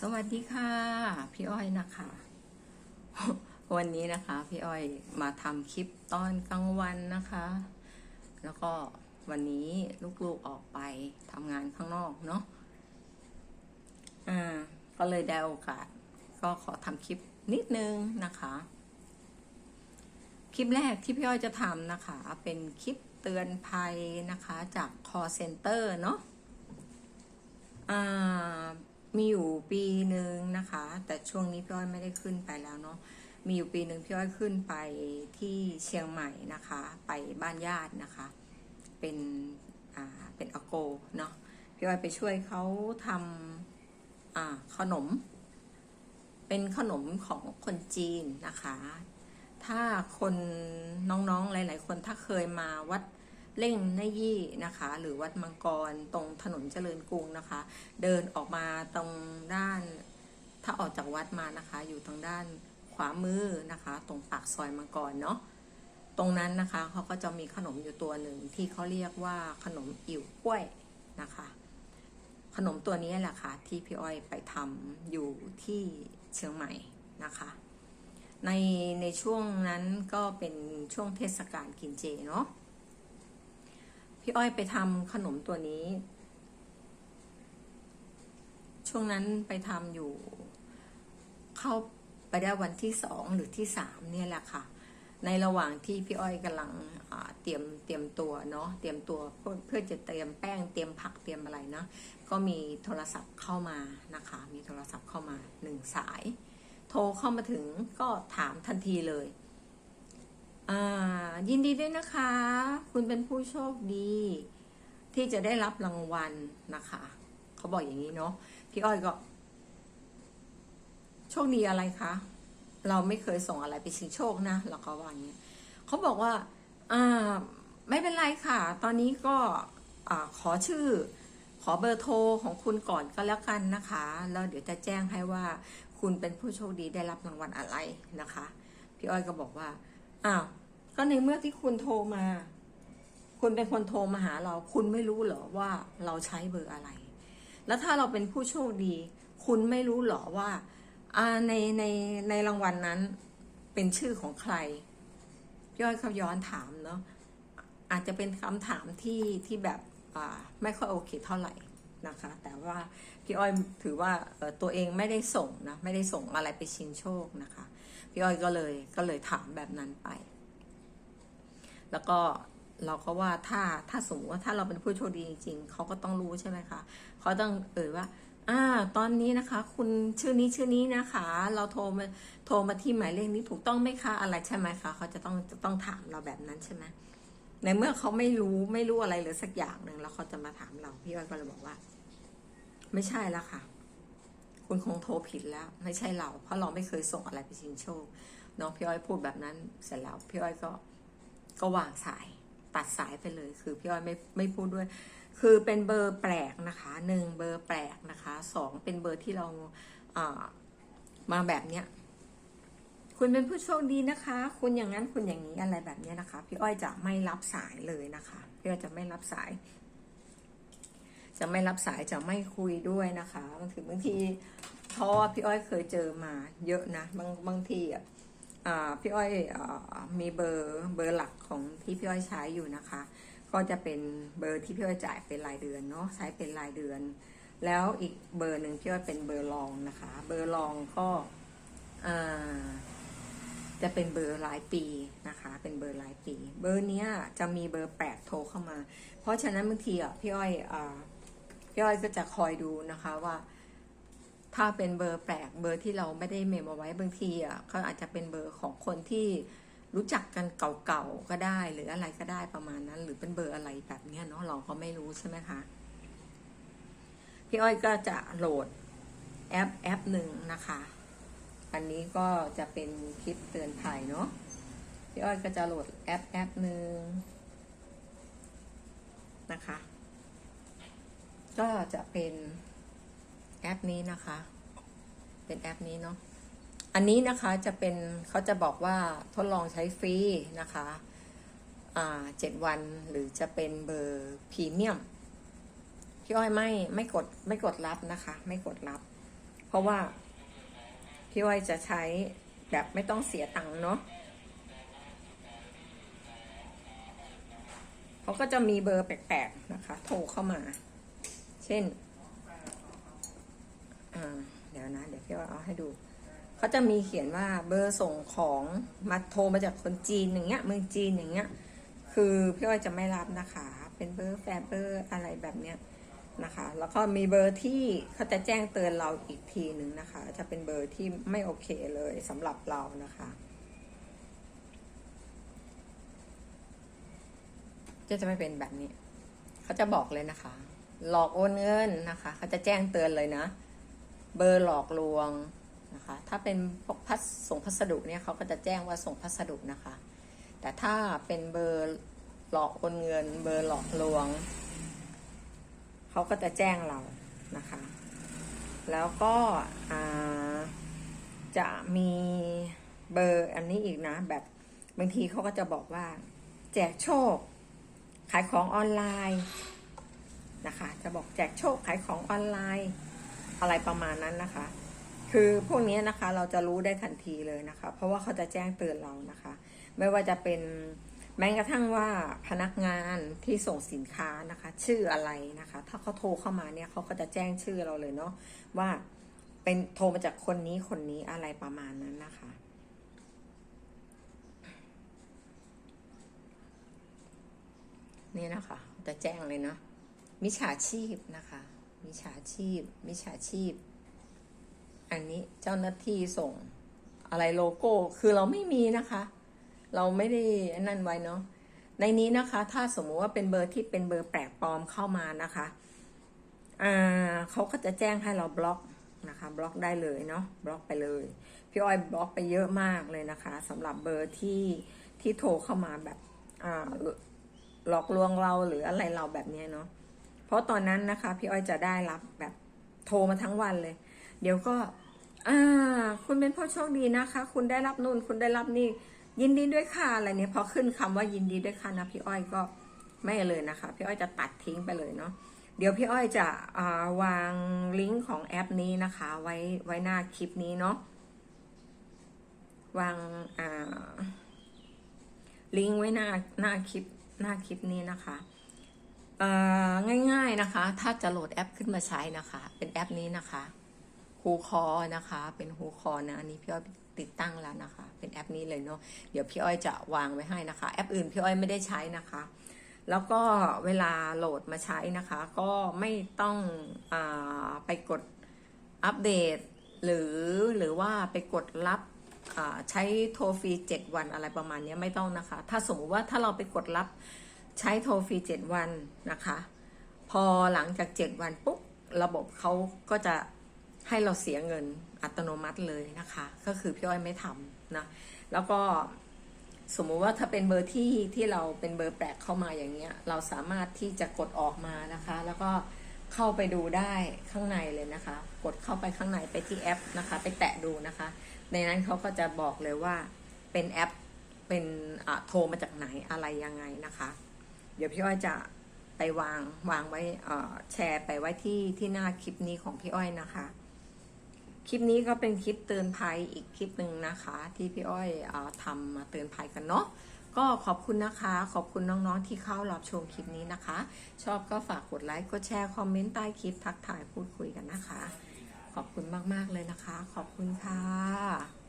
สวัสดีค่ะ พี่อ้อยนะคะ วันนี้นะคะ พี่อ้อยมาทำคลิปตอนกลางวันนะคะ แล้วก็วันนี้ลูกๆออกไปทำงานข้างนอกเนาะอ่าก็เลยได้โอกาส ก็ขอทำคลิปนิดนึงนะคะ คลิปแรกที่พี่อ้อยจะทำนะคะ เป็นคลิปเตือนภัยนะคะ จาก call center เนาะอ่า มีอยู่ปีหนึ่งนะคะ แต่ช่วงนี้พี่อ้อยไม่ได้ขึ้นไปแล้วเนาะมีอยู่ปีหนึ่งพี่อ้อยขึ้นไปที่เชียงใหม่นะคะ ไปบ้านญาตินะคะ เป็นอ่าเป็นอโกเนาะพี่อ้อยไปช่วยเขาทำอ่าขนม เป็นขนมของคนจีนนะคะ ถ้าคนน้องๆหลาย ๆ คนถ้าเคยมาวัด เล่งนยี่นะคะ หรือวัดมังกรตรงถนนเจริญกรุงนะคะ เดินออกมาตรงด้านถ้าออกจากวัดมานะคะ อยู่ทางด้านขวามือนะคะ ตรงปากซอยมังกรเนาะตรงนั้นนะคะเขาก็จะมีขนมอยู่ตัวหนึ่งที่เขาเรียกว่าขนมอิ่วกล้วยนะคะ ขนมตัวนี้แหละค่ะที่พี่อ้อยไปทำอยู่ที่เชียงใหม่นะคะในในช่วงนั้นก็เป็นช่วงเทศกาลกินเจเนาะ พี่อ้อยไปทำขนมตัวนี้ ช่วงนั้นไปทำอยู่ เข้าไปได้วันที่สองหรือที่สามเนี่ยแหละค่ะ ในระหว่างที่พี่อ้อยกำลังเตรียมเตรียมตัวเนาะเตรียมตัวเพื่อเพื่อจะเตรียมแป้งเตรียมผักเตรียมอะไรนะก็มีโทรศัพท์เข้ามานะคะ มีโทรศัพท์เข้ามาหนึ่งสาย โทรเข้ามาถึงก็ถามทันทีเลย ยินดีด้วยนะคะ คุณเป็นผู้โชคดี ที่จะได้รับรางวัลนะคะ เขาบอกอย่างนี้เนาะพี่อ้อยก็ โชคดีอะไรคะเราไม่เคยส่งอะไรไปชิงโชคนะเราก็ว่าอย่างนี้เขาบอกว่าอ่าไม่เป็นไรค่ะ ตอนนี้ก็อขอชื่อ ขอเบอร์โทรของคุณก่อนก็แล้วกันนะคะ แล้วเดี๋ยวจะแจ้งให้ว่า คุณเป็นผู้โชคดีได้รับรางวัลอะไรนะคะ พี่อ้อยก็บอกว่าอ้าว ก็ในเมื่อที่คุณโทรมา คุณเป็นคนโทรมาหาเรา คุณไม่รู้เหรอว่าเราใช้เบอร์อะไร แล้วถ้าเราเป็นผู้โชคดี คุณไม่รู้เหรอว่าในในในรางวัลนนั้นเป็นชื่อของใครพี่อ้อยเขาย้อนถามเนาะอาจจะเป็นคำถามที่ที่แบบไม่ค่อยโอเคเท่าไหร่นะคะ แต่ว่าพี่อ้อยถือว่าตัวเองไม่ได้ส่งนะไม่ได้ส่งอะไรไปชิงโชคนะคะ พี่อ้อยก็เลยก็เลยถามแบบนั้นไป แล้วก็เราก็ว่าถ้าถ้าสมมติว่าถ้าเราเป็นผู้โชคดีจริงๆเขาก็ต้องรู้ใช่ไหมคะเขาต้องเอ่ยว่าอ่าตอนนี้นะคะ คุณชื่อนี้ชื่อนี้นะคะ เราโทรมาโทรมาที่หมายเลขนี้ถูกต้องไหมคะอะไรใช่ไหมคะเขาจะต้องจะต้องถามเราแบบนั้นใช่ไหมในเมื่อเขาไม่รู้ไม่รู้อะไรเลยสักอย่างหนึ่งแล้วเขาจะมาถามเราพี่อ้อยก็เลยบอกว่า ไม่ใช่แล้วค่ะ คุณคงโทรผิดแล้ว ไม่ใช่เรา เพราะเราไม่เคยส่งอะไรไปชิงโชคน้องพี่อ้อยพูดแบบนั้นเสร็จแล้วพี่อ้อยก็ ก็วางสายตัดสายไปเลย คือพี่อ้อยไม่ไม่พูดด้วย คือเป็นเบอร์แปลกนะคะหนึ่งเบอร์แปลกนะคะสองเป็นเบอร์ที่เราอามาแบบเนี้ยคุณเป็นผู้โชคดีนะคะ คุณอย่างนั้นคุณอย่างนี้อะไรแบบเนี้ยนะคะ พี่อ้อยจะไม่รับสายเลยนะคะพี่อ้อยจะไม่รับสาย จะไม่รับสายจะไม่คุยด้วยนะคะบางทีบางทีเพราะว่าพี่อ้อยเคยเจอมาเยอะนะบางบางทีอะ พี่อ้อยอมีเบอร์เบอร์หลักของที่พี่อ้อยใช้อยู่นะคะ ก็จะเป็นเบอร์ที่พี่อ้อยจ่ายเป็นรายเดือนเนาะใช้เป็นรายเดือน แล้วอีกเบอร์หนึ่งพี่อ้อยเป็นเบอร์รองนะคะ เบอร์รองก็จะเป็นเบอร์รายปีนะคะ เป็นเบอร์รายปี เบอร์เนี้ยจะมีเบอร์แปดโทรเข้ามา เพราะฉะนั้นบางทีอะพี่อ้อยอพี่อ้อยก็จะคอยดูนะคะว่า ถ้าเป็นเบอร์แปลกเบอร์ที่เราไม่ได้เมมเอาไว้บางทีอะเขาอาจจะเป็นเบอร์ของคนที่รู้จักกันเก่าๆก็ได้ หรืออะไรก็ได้ประมาณนั้น หรือเป็นเบอร์อะไรแบบเนี้ยเนาะเราก็ไม่รู้ใช่ไหมคะพี่อ้อยก็จะโหลดแอปแอปหนึ่งนะคะ อันนี้ก็จะเป็นคลิปเตือนภัยเนาะพี่อ้อยก็จะโหลดแอปแอปหนึ่งนะคะ ก็จะเป็น แอปนี้นะคะ เป็นแอปนี้เนาะอันนี้นะคะจะเป็นเขาจะบอกว่าทดลองใช้ฟรีนะคะอ่าเจ็ดวันหรือจะเป็นเบอร์พรีเมียมพี่อ้อยไม่ไม่กดไม่กดรับนะคะ ไม่กดรับ เพราะว่าพี่อ้อยจะใช้แบบไม่ต้องเสียตังค์เนาะเขาก็จะมีเบอร์แปลกๆนะคะ โทรเข้ามา เช่น เดี๋ยวนะ เดี๋ยวพี่อ้อยเอาให้ดู เขาจะมีเขียนว่าเบอร์ส่งของมาโทรมาจากคนจีนอย่างเงี้ย เมืองจีนอย่างเงี้ย คือพี่อ้อยจะไม่รับนะคะ เป็นเบอร์แฟร์เบอร์อะไรแบบเนี้ยนะคะ แล้วก็มีเบอร์ที่เขาจะแจ้งเตือนเราอีกทีหนึ่งนะคะ จะเป็นเบอร์ที่ไม่โอเคเลยสำหรับเรานะคะก็จะไม่เป็นแบบนี้ เขาจะบอกเลยนะคะ หลอกโอนเงินนะคะ เขาจะแจ้งเตือนเลยนะ เบอร์หลอกลวงนะคะ ถ้าเป็นพกพัสส่งพัสดุเนี่ยเขาก็จะแจ้งว่าส่งพัสดุนะคะ แต่ถ้าเป็นเบอร์หลอกโอนเงิน เบอร์หลอกลวง เขาก็จะแจ้งเรานะคะ แล้วก็จะมีเบอร์อันนี้อีกนะ แบบบางทีเขาก็จะบอกว่า แจกโชค ขายของออนไลน์นะคะ จะบอกแจกโชคขายของออนไลน์ อะไรประมาณนั้นนะคะ คือพวกนี้นะคะเราจะรู้ได้ทันทีเลยนะคะ เพราะว่าเขาจะแจ้งเตือนเรานะคะ ไม่ว่าจะเป็นแม้กระทั่งว่าพนักงานที่ส่งสินค้านะคะ ชื่ออะไรนะคะ ถ้าเขาโทรเข้ามาเนี่ยเขาก็จะแจ้งชื่อเราเลยเนาะว่าเป็นโทรมาจากคนนี้คนนี้อะไรประมาณนั้นนะคะนี่นะคะจะแจ้งเลยเนาะมิจฉาชีพนะคะ มิจฉาชีพ มิจฉาชีพ อันนี้เจ้าหน้าที่ส่ง อะไรโลโก้ คือเราไม่มีนะคะ เราไม่ได้นั่นไว้เนาะ ในนี้นะคะ ถ้าสมมุติว่าเป็นเบอร์ที่เป็นเบอร์แปลกปลอมเข้ามานะคะ อ่าเขาก็จะแจ้งให้เราบล็อกนะคะบล็อกได้เลยเนาะบล็อกไปเลย พี่อ้อยบล็อกไปเยอะมากเลยนะคะสำหรับเบอร์ที่ที่โทรเข้ามาแบบอ่าหลอกลวงเราหรืออะไรเราแบบนี้เนาะ ราะตอนนั้นนะคะ พี่อ้อยจะได้รับแบบโทรมาทั้งวันเลย เดี๋ยวก็อ่าคุณเป็นผู้โชคดีนะคะ คุณได้รับนู่น คุณได้รับนี่ ยินดีด้วยค่ะอะไรเนี่ยพอขึ้นคำว่ายินดีด้วยค่ะนะพี่อ้อยก็ไม่เลยนะคะ พี่อ้อยจะตัดทิ้งไปเลยเนาะเดี๋ยวพี่อ้อยจะาวางลิงก์ของแอปนี้นะคะ ไว้ไว้หน้าคลิปนี้เนาะวางาลิงก์ไว้หน้าหน้าคลิปหน้าคลิปนี้นะคะ ง่ายๆนะคะ ถ้าจะโหลดแอปขึ้นมาใช้นะคะ เป็นแอปนี้นะคะฮูคอนะคะ เป็นฮูคอนะอันนี้พี่อ้อยติดตั้งแล้วนะคะ เป็นแอปนี้เลยเนาะเดี๋ยวพี่อ้อยจะวางไว้ให้นะคะ แอปอื่นพี่อ้อยไม่ได้ใช้นะคะ แล้วก็เวลาโหลดมาใช้นะคะ ก็ไม่ต้องอไปกดอัปเดต หรือหรือว่าไปกดรับใช้โทรฟรี 7 วันอะไรประมาณนี้ไม่ต้องนะคะ ถ้าสมมติว่าถ้าเราไปกดรับ ใช้โทรฟรี 7 วันนะคะ พอหลังจาก 7 วันปุ๊บระบบเขาก็จะให้เราเสียเงินอัตโนมัติเลยนะคะ ก็คือพี่อ้อยไม่ทำนะ แล้วก็สมมุติว่าถ้าเป็นเบอร์ที่ที่เราเป็นเบอร์แปลกเข้ามาอย่างเงี้ย เราสามารถที่จะกดออกมานะคะ แล้วก็เข้าไปดูได้ข้างในเลยนะคะ กดเข้าไปข้างในไปที่แอปนะคะ ไปแตะดูนะคะ ในนั้นเขาก็จะบอกเลยว่าเป็นแอปเป็นโทรมาจากไหนอะไรยังไงนะคะ เดี๋ยวพี่อ้อยจะไปวางวางไว้แชร์ไปไว้ที่ที่หน้าคลิปนี้ของพี่อ้อยนะคะ คลิปนี้ก็เป็นคลิปเตือนภัยอีกคลิปหนึ่งนะคะ ที่พี่อ้อยออทำมาเตือนภัยกันเนาะก็ขอบคุณนะคะ ขอบคุณน้องๆที่เข้ารับชมคลิปนี้นะคะ ชอบก็ฝากกดไลค์กดแชร์คอมเมนต์ใต้คลิปทักทายพูดคุยกันนะคะ ขอบคุณมากๆเลยนะคะ ขอบคุณค่ะ